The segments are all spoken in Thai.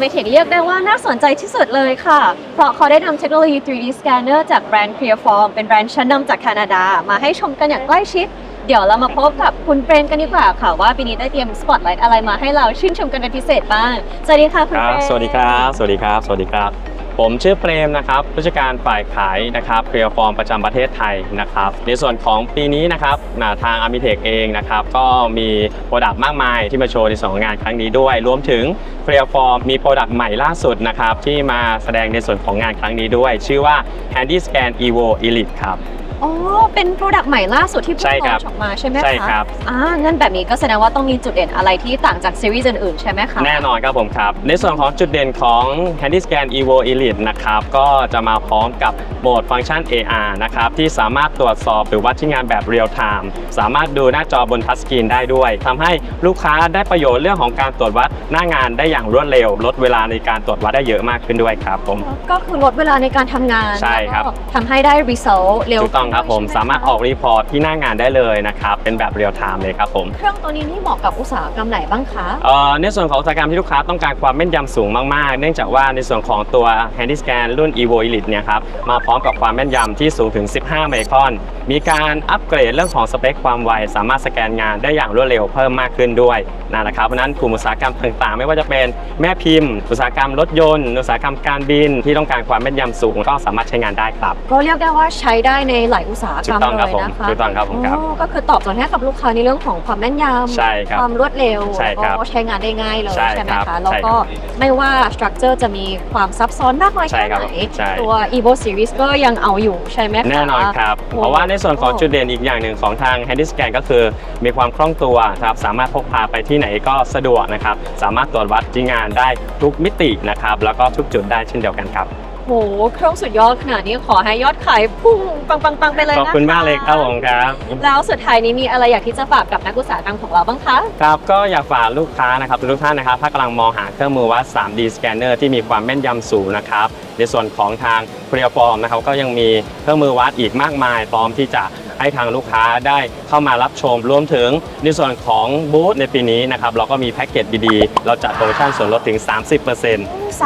เรียกได้ว่าน่าสนใจที่สุดเลยค่ะ เพราะเขาได้นำเทคโนโลยี 3D scanner จากแบรนด์ Clearform เป็นแบรนด์ชั้นนำจากแคนาดา มาให้ชมกันอย่างใกล้ชิด เดี๋ยวเรามาพบกับคุณเฟรมกันดีกว่าค่ะ ว่าปีนี้ได้เตรียมสปอตไลท์อะไรมาให้เราชื่นชมกันเป็นพิเศษบ้าง สวัสดีค่ะคุณเฟรัรบมสวัสดีครับ สวัสดีครับ สวัสดีครับ ผมชื่อเปรมนะครับผู้จัดการฝ่ายขายนะครับเคลียร์ฟอร์มประจำประเทศไทยนะครับ ในส่วนของปีนี้นะครับอ่าทางอามิเทคเองนะครับก็มีโปรดักต์มากมายที่มาโชว์ในสองงานครั้งนี้ด้วย รวมถึงเคลียร์ฟอร์มมีโปรดักต์ใหม่ล่าสุดนะครับที่มาแสดงในส่วนของงานครั้งนี้ด้วย ชื่อว่า Handy Scan Evo Elite ครับ อ๋อ เป็นโปรดักต์ใหม่ล่าสุดที่เพิ่ใช่งลครัอบนออกมาใช่ไหมคะใช่ครับ อ่างั้นแบบนี้ก็แสดงว่าต้องมีจุดเด่นอะไรที่ต่างจากซีรีส์อื่นๆใช่ไหมคะ แน่นอนครับผมครับ ในส่วนของจุดเด่นของ Handy Scan Evo Elite นะครับ ก็จะมาพร้อมกับโหมดฟังก์ชัน AR นะครับ ที่สามารถตรวจสอบหรือวัดที่งานแบบเรียลไทม์สามารถดูหน้าจอบนทัชสกรีนได้ด้วยทำให้ลูกค้าได้ประโยชน์เรื่องของการตรวจวัดหน้างานได้อย่างรวดเร็ว ลดเวลาในการตรวจวัดได้เยอะมากขึ้นด้วยครับผม ก็คือลดเวลาในการทำงานใช่ครับ แล้วก็ทำให้ได้ result เร็วถูกต้องครับผมใช่ไหสามารถออกรีพอร์ตที่หน้างานได้เลยนะครับเป็นแบบเรียลไทม์เลยครับผมเครื่องตัวนี้นี่เหมาะกับอุตสาหกรรมไหนบ้างคะเอ่อในส่วนของอุตสาหกรรมที่ลูกค้าต้องการความแม่นยำสูงมากๆ เนื่องจากว่าในส่วนของตัว Handy Scan รุ่น Evo Elite เนี่ยครับมาพร้อมกับความแม่นยำที่สูงถึง 15 ไมครอน มีการอัปเกรดเรื่องของสเปคความไว สามารถสแกนงานได้อย่างรวดเร็วเพิ่มมากขึ้นด้วยนะครับเพราะฉะนั้นกลุ่มอุตสาหกรรมต่างๆ ไม่ว่าจะเป็นแม่พิมพ์ อุตสาหกรรมรถยนต์ อุตสาหกรรมการบินที่ต้องการความแม่นยำสูงก็สามารถใช้งานได้ครับ ก็เรียกได้ว่าใช้ได้ในหลายอุตสาหกรรมถูกต้องเลครับยผมนะคะถูกต้องครับผมครับ อ๋อก็คือตอบโจทย์ให้กับลูกค้าในเรื่องของความแม่นยำ ใช่ครับ ความรวดเร็วใช่ครับแล้วก็ใช้งานได้ง่ายเลยใช่ใช่ไหมครัคะ บแล้วใช่ก็ครับไม่ว่าสตรัคเจอร์จะมีความซับซ้อนมากน้อยใช่แค่ครับไหน ใช่ ตัว evo series ก็ยังเอาอยู่ใช่ไหมคะ แน่นอนครับ โอ้เพราะว่าในส่วนของจุดเด่นอีกอย่างหนึ่งของทาง Handy Scan ก็คือมีความคล่องตัวครับ สามารถพกพาไปที่ไหนก็สะดวกนะครับ สามารถตรวจวัดที่งานได้ทุกมิตินะครับ แล้วก็ทุกจุดได้เช่นเดียวกันครับ โหเครื่องสุดยอดขนาดนี้ขอให้ยอดขายพุ่งปังๆๆไปเลยขนะอบคุณมากเลยครับผมครับ แล้วสุดท้ายนี้มีอะไรอยากที่จะฝากกับนักอุตสาหกรรมของเราบ้างคะ ครับก็อยากฝากลูกค้านะครับทุกท่านนะครับถ้ากำลังมองหาเครื่องมือวัด 3D scanner ที่มีความแม่นยำสูงนะครับในส่วนของทาง c l e a r f o r m นะครับก็ยังมีเครื่องมือวัดอีกมากมายพร้อมที่จะ ให้ทางลูกค้าได้เข้ามารับชม รวมถึงในส่วนของบูธในปีนี้นะครับเราก็มีแพ็กเกจดีๆ เราจัดโปรโมชั่นส่วนลดถึง 30%น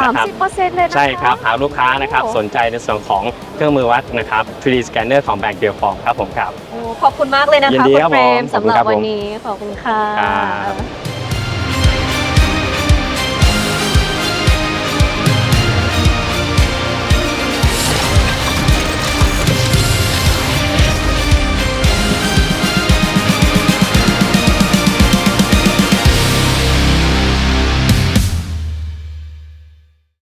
ะครับ30%เลยนะคะใช่ครับหากลูกค้านะครับโอ้สนใจในส่วนของเครื่องมือวัดนะครับ 3D scanner ของแบรนด์เกียร์ฟอร์ครับผมครับโอ้ขอบคุณมากเลยนะยิคะนดีคุณครับเฟรมผมสำหรับขอบคุณครับวันนี้ขอบคุณค่ะ ครับ